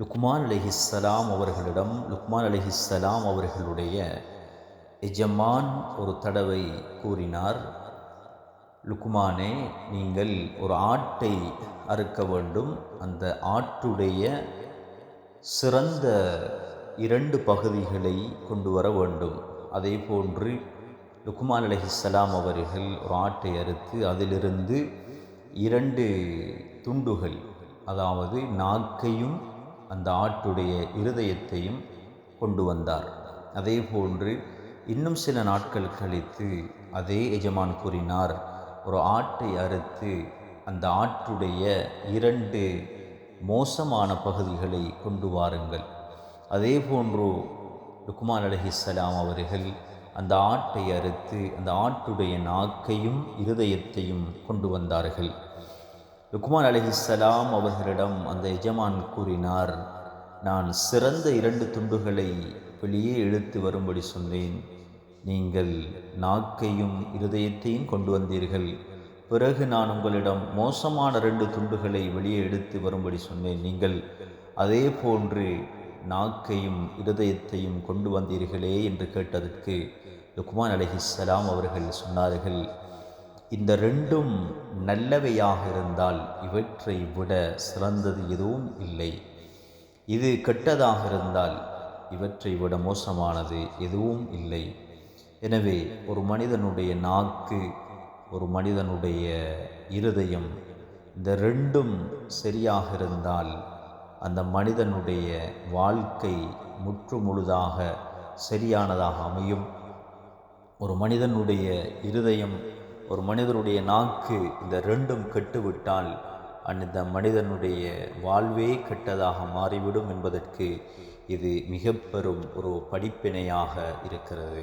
லுக்மான் அலிஹிஸ்ஸலாம் அவர்களிடம் லுக்மான் அலிஹிஸ்ஸலாம் அவர்களுடைய எஜமான் ஒரு தடவை கூறினார் லுக்மானே நீங்கள் ஒரு ஆட்டை அறுக்க வேண்டும். அந்த ஆட்டுடைய சிறந்த இரண்டு பகுதிகளை கொண்டு வர வேண்டும். அதே போன்று லுக்மான் அலஹிஸ்ஸலாம் அவர்கள் ஒரு ஆட்டை அறுத்து அதிலிருந்து இரண்டு துண்டுகள் அதாவது நாக்கையும் அந்த ஆட்டுடைய இருதயத்தையும் கொண்டு வந்தார். அதே போன்று இன்னும் சில நாட்கள் கழித்து அதே எஜமான் கூறினார் ஒரு ஆட்டை அறுத்து அந்த ஆட்டுடைய இரண்டு மோசமான பகுதிகளை கொண்டு வாருங்கள். அதே போன்று லுக்மான் அலஹிஸ்ஸலாம் அவர்கள் அந்த ஆட்டை அறுத்து அந்த ஆட்டுடைய நாக்கையும் இருதயத்தையும் கொண்டு வந்தார்கள். லுக்மான் அலிஹிஸ்லாம் அவர்களிடம் அந்த எஜமான் கூறினார் நான் சிறந்த இரண்டு துண்டுகளை வெளியே இழுத்து வரும்படி சொன்னேன். நீங்கள் நாக்கையும் இருதயத்தையும் கொண்டு வந்தீர்கள். பிறகு நான் உங்களிடம் மோசமான ரெண்டு துண்டுகளை வெளியே எடுத்து வரும்படி சொன்னேன். நீங்கள் அதே போன்று நாக்கையும் இருதயத்தையும் கொண்டு வந்தீர்களே என்று கேட்டதற்கு லுக்மான் அலஹிஸ்லாம் அவர்கள் சொன்னார்கள். இந்த ரெண்டும் நல்லவையாக இருந்தால் இவற்றை விட சிறந்தது எதுவும் இல்லை. இது கெட்டதாக இருந்தால் இவற்றை விட மோசமானது எதுவும் இல்லை. எனவே ஒரு மனிதனுடைய நாக்கு ஒரு மனிதனுடைய இருதயம் இந்த ரெண்டும் சரியாக இருந்தால் அந்த மனிதனுடைய வாழ்க்கை முற்று முழுதாக சரியானதாக அமையும். ஒரு மனிதனுடைய இருதயம் ஒரு மனிதனுடைய நாக்கு இந்த ரெண்டும் கெட்டுவிட்டால் அந்த மனிதனுடைய வாழ்வே கெட்டதாக மாறிவிடும் என்பதற்கு இது மிக பெரும் ஒரு படிப்பினையாக இருக்கிறது.